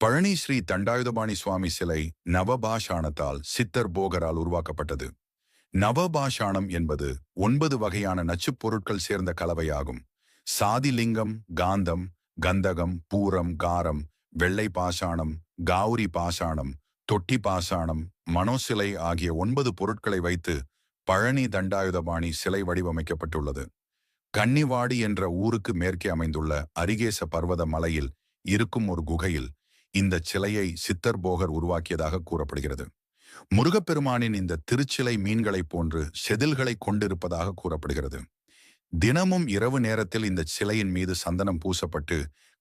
பழனி ஸ்ரீ தண்டாயுதபாணி சுவாமி சிலை நவபாஷாணத்தால் சித்தர் போகரால் உருவாக்கப்பட்டது. நவபாஷாணம் என்பது ஒன்பது வகையான நச்சுப் பொருட்கள் சேர்ந்த கலவையாகும். சாதிலிங்கம் காந்தம் கந்தகம் பூரம் காரம் வெள்ளை பாஷாணம் காவுரி பாஷாணம் தொட்டி பாஷாணம் மனோசிலை ஆகிய ஒன்பது பொருட்களை வைத்து பழனி தண்டாயுதபாணி சிலை வடிவமைக்கப்பட்டுள்ளது. கன்னிவாடி என்ற ஊருக்கு மேற்கே அமைந்துள்ள அரிகேச பர்வத மலையில் இருக்கும் ஒரு குகையில் இந்த சிலையை சித்தர் போகர் உருவாக்கியதாக கூறப்படுகிறது. முருகப்பெருமானின் இந்த திருச்சிலை மீன்களைப் போன்று செதில்களை கொண்டிருப்பதாக கூறப்படுகிறது. தினமும் இரவு நேரத்தில் இந்த சிலையின் மீது சந்தனம் பூசப்பட்டு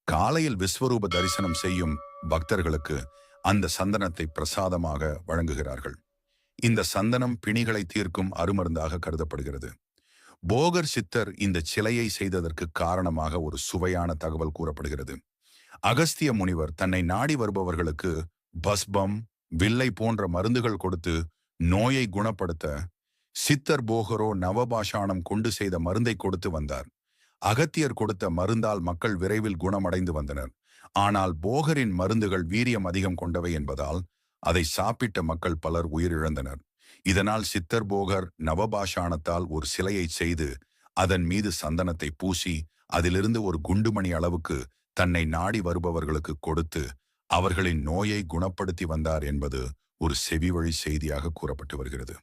காலையில் விஸ்வரூப தரிசனம் செய்யும் பக்தர்களுக்கு அந்த சந்தனத்தை பிரசாதமாக வழங்குகிறார்கள். இந்த சந்தனம் பிணிகளை தீர்க்கும் அருமருந்தாக கருதப்படுகிறது. போகர் சித்தர் இந்த சிலையை செய்ததற்கு காரணமாக ஒரு சுவையான தகவல் கூறப்படுகிறது. அகஸ்திய முனிவர் தன்னை நாடி வருபவர்களுக்கு பஸ்பம் வில்லை போன்ற மருந்துகள் கொடுத்து நோயை குணப்படுத்த சித்தர் போகரோ நவபாஷாணம் கொண்டு செய்த மருந்தை கொடுத்து வந்தார். அகத்தியர் கொடுத்த மருந்தால் மக்கள் விரைவில் குணமடைந்து வந்தனர். ஆனால் போகரின் மருந்துகள் வீரியம் அதிகம் கொண்டவை என்பதால் அதை சாப்பிட்ட மக்கள் பலர் உயிரிழந்தனர். இதனால் சித்தர் போகர் நவபாஷாணத்தால் ஒரு சிலையை செய்து அதன் மீது சந்தனத்தை பூசி அதிலிருந்து ஒரு குண்டுமணி அளவுக்கு தன்னை நாடி வருபவர்களுக்கு கொடுத்து அவர்களின் நோயை குணப்படுத்தி வந்தார் என்பது ஒரு செவிவழி செய்தியாக கூறப்பட்டு வருகிறது.